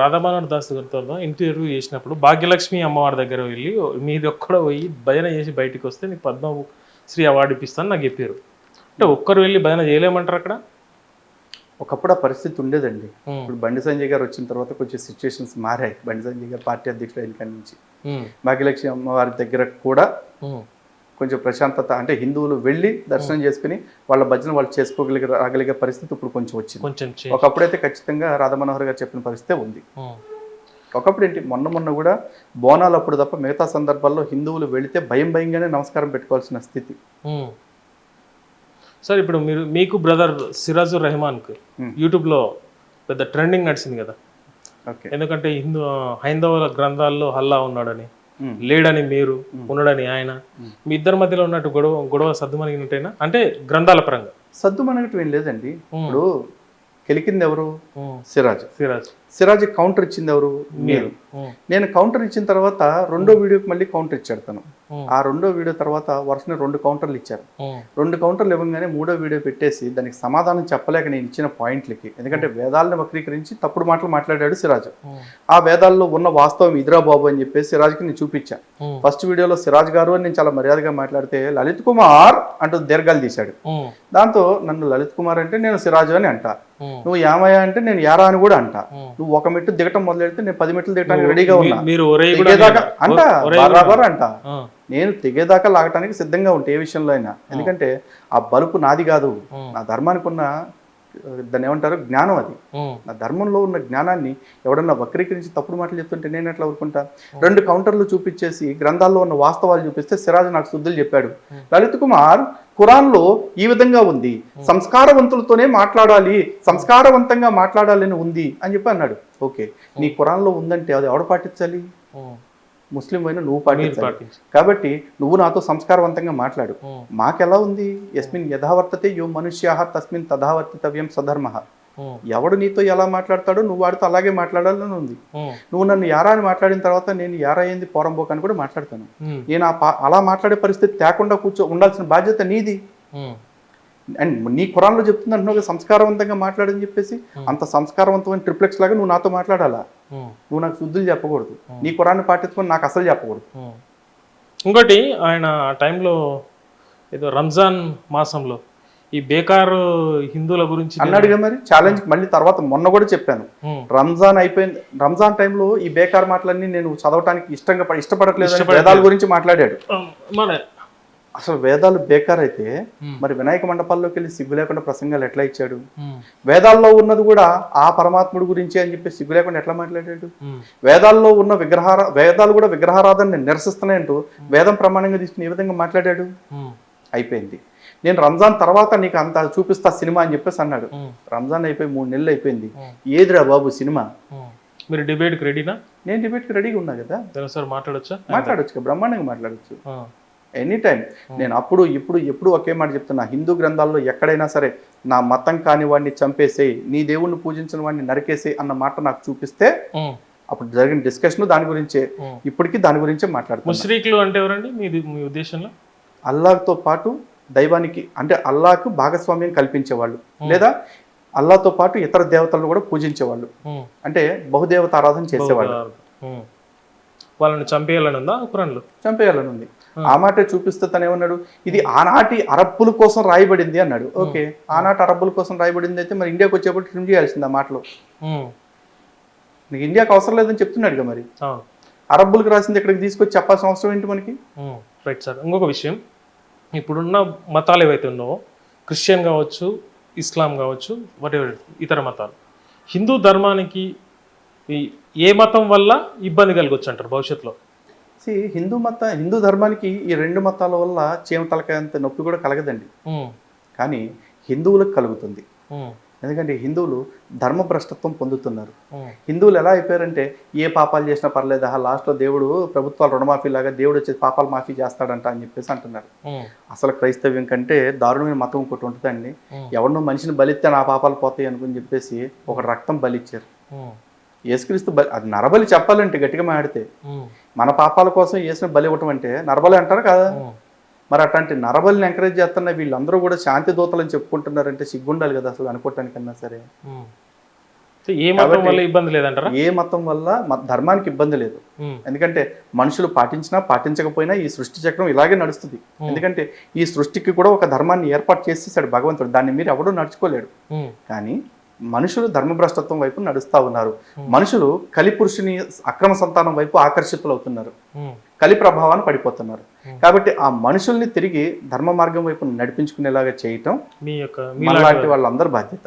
రాధామోహన్ దాస్ గారితో ఇంటర్వ్యూ చేసినప్పుడు భాగ్యలక్ష్మి అమ్మవారి దగ్గర వెళ్ళి మీది ఒక్కడ పోయి భజన చేసి బయటికి వస్తే నీకు పద్మశ్రీ అవార్డు ఇప్పిస్తాను నాకు చెప్పారు. అంటే ఒక్కరు వెళ్ళి భజన చేయలేమంటారు అక్కడ? ఒకప్పుడు ఆ పరిస్థితి ఉండేదండి. ఇప్పుడు బండి సంజయ్ గారు వచ్చిన తర్వాత కొంచెం సిచ్యువేషన్స్ మారాయి. బండి సంజయ్ గారు పార్టీ అధ్యక్షుడు అయిన కాడి నుంచి. భాగ్యలక్ష్మి అమ్మవారి దగ్గర కూడా కొంచెం ప్రశాంతత అంటే హిందువులు వెళ్ళి దర్శనం చేసుకుని వాళ్ళ భజన వాళ్ళు చేసుకోగలిగే రాగలిగే పరిస్థితి ఇప్పుడు కొంచెం వచ్చింది. కొంచెం ఒకప్పుడైతే ఖచ్చితంగా రాధమనోహర్ గారు చెప్పిన పరిస్థితే ఉంది. ఒకప్పుడు ఏంటి మొన్న మొన్న కూడా బోనాలు అప్పుడు తప్ప మిగతా సందర్భాల్లో హిందువులు వెళితే భయం భయంగానే నమస్కారం పెట్టుకోవాల్సిన స్థితి. సార్ ఇప్పుడు మీరు మీకు బ్రదర్ సిరాజుర్ రెహమాన్కి. యూట్యూబ్లో పెద్ద ట్రెండింగ్ నడిచింది కదా. ఓకే. ఎందుకంటే హిందూ హైందవ గ్రంథాల్లో హల్లా ఉన్నాడని. లేడని మీరు ఉన్నాడని ఆయన. మీ ఇద్దరి మధ్యలో ఉన్నట్టు గొడవ గొడవ సర్దుమణిగినట్టేనా? అంటే గ్రంథాల పరంగా. సద్దు మనగటం ఏం లేదండి. ఇప్పుడు కెలికింది ఎవరు? సిరాజ్. సిరాజ్. సిరాజ్ కౌంటర్ ఇచ్చింది ఎవరు? ఉమ్, నేను. కౌంటర్ ఇచ్చిన తర్వాత రెండో వీడియోకి మళ్ళీ కౌంటర్ ఇచ్చాడు తను. ఆ రెండో వీడియో తర్వాత వరుసనే రెండు కౌంటర్లు ఇచ్చారు. రెండు కౌంటర్లు ఇవ్వగానే మూడో వీడియో పెట్టేసి దానికి సమాధానం చెప్పలేక నేను ఇచ్చిన పాయింట్లకి ఎందుకంటే వేదాలను వక్రీకరించి తప్పుడు మాటలు మాట్లాడాడు సిరాజ్. ఆ వేదాల్లో ఉన్న వాస్తవం ఇదిరా బాబు అని చెప్పేసి సిరాజ్కి నేను చూపించా. ఫస్ట్ వీడియోలో సిరాజ్ గారు అని నేను చాలా మర్యాదగా మాట్లాడితే లలిత్ కుమార్ అంటూ దీర్ఘాలు తీశాడు. దాంతో నన్ను లలిత్ కుమార్ అంటే నేను సిరాజు అని అంటా. నువ్వు యామయ్య అంటే నేను యారా అని కూడా అంటా. నువ్వు ఒక మెట్టు దిగటం మొదలెడితే నేను పది మెట్లు దిగటానికి రెడీగా ఉన్నా. మీరు అంట బరాబర్ అంట. నేను తెగేదాకా లాగటానికి సిద్ధంగా ఉంటే ఏ విషయంలో అయినా. ఎందుకంటే ఆ బలుపు నాది కాదు. నా ధర్మానికి ఉన్న దాన్ని ఏమంటారు? జ్ఞానం అది. నా ధర్మంలో ఉన్న జ్ఞానాన్ని ఎవడన్నా వక్రీకరించి తప్పుడు మాటలు చెప్తుంటే నేను ఎట్లా ఊరుకుంటా? రెండు కౌంటర్లు చూపించేసి గ్రంథాల్లో ఉన్న వాస్తవాలు చూపిస్తే సిరాజ్ నాకు శుద్ధులు చెప్పాడు. లలిత్ కుమార్ ఖురాన్లో ఈ విధంగా ఉంది. సంస్కారవంతులతోనే మాట్లాడాలి సంస్కారవంతంగా మాట్లాడాలని ఉంది అని చెప్పి అన్నాడు. ఓకే. నీ ఖురాన్లో ఉందంటే అది ఎవడు పాటించాలి? ముస్లిం అయినా నువ్వు పాటించాలి. పాటించు కాబట్టి నువ్వు నాతో సంస్కారవంతంగా మాట్లాడు. మాకెలా ఉంది? యస్మిన్ యథావర్తతే యో మనుష్య తస్మిన్ తథావర్తితవ్యం సధర్మ. ఎవడు నీతో ఎలా మాట్లాడతాడో నువ్వు వాడితో అలాగే మాట్లాడాలని ఉంది. నువ్వు నన్ను యారా అని మాట్లాడిన తర్వాత నేను యారా అయింది పోరంబోక్ అని కూడా మాట్లాడతాను. నేను ఆ అలా మాట్లాడే పరిస్థితి తేకుండా కూర్చో ఉండాల్సిన బాధ్యత నీది. అండ్ నీ ఖురాన్లో చెప్తుంది అంటున్నావు సంస్కారవంతంగా మాట్లాడని చెప్పేసి అంత సంస్కారవంతమైన ట్రిప్లెక్స్ లాగా నువ్వు నాతో మాట్లాడాలా? నువ్వు నాకు శుద్ధులు చెప్పకూడదు. నీ ఖురాన్ని పాటించుకొని నాకు అసలు చెప్పకూడదు. ఇంకోటి ఆయన టైంలో ఏదో రంజాన్ మాసంలో ఈ బేకారు హిందువుల గురించి అన్నాడుగా మరి? ఛాలెంజ్ మళ్ళీ తర్వాత మొన్న కూడా చెప్పాను. రంజాన్ అయిపోయింది. రంజాన్ టైంలో ఈ బేకార్ మాటలన్నీ నేను చదవటానికి ఇష్టంగా ఇష్టపడట్లేదు. వేదాల గురించి మాట్లాడాడు. మన అసలు వేదాలు బేకార్ అయితే మరి వినాయక మండపాల్లోకి వెళ్ళి సిగ్గు లేకుండా ప్రసంగాలు ఎట్లా ఇచ్చాడు? వేదాల్లో ఉన్నది కూడా ఆ పరమాత్ముడి గురించి అని చెప్పి సిగ్గు లేకుండా ఎట్లా మాట్లాడాడు? వేదాల్లో ఉన్న విగ్రహార వేదాలు కూడా విగ్రహారాధన నిరసిస్తున్నాయంటూ వేదం ప్రమాణంగా తీసుకుని ఏ విధంగా మాట్లాడాడు? అయిపోయింది. నేను రంజాన్ తర్వాత నీకు అంత చూపిస్తా సినిమా అని చెప్పేసి అన్నాడు. రంజాన్ అయిపోయి మూడు నెలలు అయిపోయింది. ఏదిరా బాబు సినిమా. మీరు డిబేట్కి రెడీనా నేను డిబేట్కి రెడీగా ఉన్నా కదా? సార్ మాట్లాడొచ్చా? మాట్లాడొచ్చు బ్రహ్మాండంగా మాట్లాడొచ్చు. ఎనీ టైం నేను అప్పుడు ఇప్పుడు ఎప్పుడు ఒకే మాట చెప్తున్నా. హిందూ గ్రంథాల్లో ఎక్కడైనా సరే నా మతం కాని వాడిని చంపేసేయి నీ దేవుణ్ణి పూజించిన వాడిని నరికేసేయి అన్న మాట నాకు చూపిస్తే ఉమ్, అప్పుడు జరిగిన డిస్కషన్ దాని గురించే. ఉమ్. ఇప్పటికీ దాని గురించే మాట్లాడుతున్నాను ముష్రీకులు అంటే ఎవరండి? మీ ఉద్దేశంలో? అల్లాహ్తో పాటు దైవానికి అంటే అల్లాహకు భాగస్వామ్యం కల్పించేవాళ్ళు. లేదా అల్లాహ్తో పాటు ఇతర దేవతలను కూడా పూజించేవాళ్ళు. అంటే బహుదేవత ఆరాధన చేసేవాళ్ళు. వాళ్ళని చంపేయాలని ఉందా ఖురాన్లో? చంపేయాలని ఉంది. ఆ మాట చూపిస్తే తను ఏమన్నాడు? ఇది ఆనాటి అరబ్బుల కోసం రాయబడింది అన్నాడు. ఓకే ఆనాటి అరబ్బుల కోసం రాయబడింది అయితే మరి ఇండియాకి వచ్చేప్పుడు ట్రిమ్ చేయాల్సింది ఆ మాటలో. నీకు ఇండియాకి అవసరం లేదని చెప్తున్నాడు కదా మరి. అరబ్బులకు రాసింది ఇక్కడికి తీసుకొచ్చి చెప్పాల్సిన అవసరం ఏంటి మనకి? Right sir. ఇంకొక విషయం. ఇప్పుడున్న మతాలు ఏవైతే ఉన్నావో క్రిస్టియన్ కావచ్చు ఇస్లాం కావచ్చు వాట్ ఇతర మతాలు హిందూ ధర్మానికి ఏ మతం వల్ల ఇబ్బంది కలగొచ్చు అంటారు భవిష్యత్తులో? See, హిందూ మత హిందూ ధర్మానికి ఈ రెండు మతాల వల్ల చీమ తలకాయంత నొప్పి కూడా కలగదండి. కానీ హిందువులకు కలుగుతుంది. ఎందుకంటే హిందువులు ధర్మభ్రష్టత్వం పొందుతున్నారు. హిందువులు ఎలా అయిపోయారంటే ఏ పాపాలు చేసినా పర్లేదు ఆ లాస్ట్లో దేవుడు ప్రభుత్వాలు రుణమాఫీ లాగా దేవుడు వచ్చి పాపాలు మాఫీ చేస్తాడంట అని చెప్పేసి అంటున్నారు. అసలు క్రైస్తవ్యం కంటే దారుణమైన మతం ఇంకోటి ఉంటుందండి. ఎవరినో మనిషిని బలిస్తే నా పాపాలు పోతాయి అనుకుని చెప్పేసి ఒక రక్తం బలిచ్చారు. యేసుక్రీస్తు బలి అది నరబలి చెప్పాలంటే గట్టిగా మాడితే మన పాపాల కోసం యేసుని బలి ఇవ్వటం అంటే నరబలి అంటారు కదా. మరి అట్లాంటి నరబలిని ఎంకరేజ్ చేస్తున్న వీళ్ళందరూ కూడా శాంతి దూతలని చెప్పుకుంటున్నారంటే సిగ్గుండాలి కదా అసలు అనుకోవటానికన్నా సరే. ఏ మతం వల్ల ఇబ్బంది లేదంటారా? ఏ మతం వల్ల ధర్మానికి ఇబ్బంది లేదు. ఎందుకంటే మనుషులు పాటించినా పాటించకపోయినా ఈ సృష్టి చక్రం ఇలాగే నడుస్తుంది. ఎందుకంటే ఈ సృష్టికి కూడా ఒక ధర్మాన్ని ఏర్పాటు చేసేసాడు భగవంతుడు. దాన్ని మీరు ఎవడూ నడుచుకోలేడు. కానీ మనుషులు ధర్మభ్రష్టత్వం వైపు నడుస్తా ఉన్నారు. మనుషులు కలిపురుషుని అక్రమ సంతానం వైపు ఆకర్షితులు అవుతున్నారు ఉమ్, కలి ప్రభావాన్ని పడిపోతున్నారు. కాబట్టి ఆ మనుషుల్ని తిరిగి ధర్మ మార్గం వైపు నడిపించుకునేలాగా చేయటం మీ యొక్క వాళ్ళందరి బాధ్యత.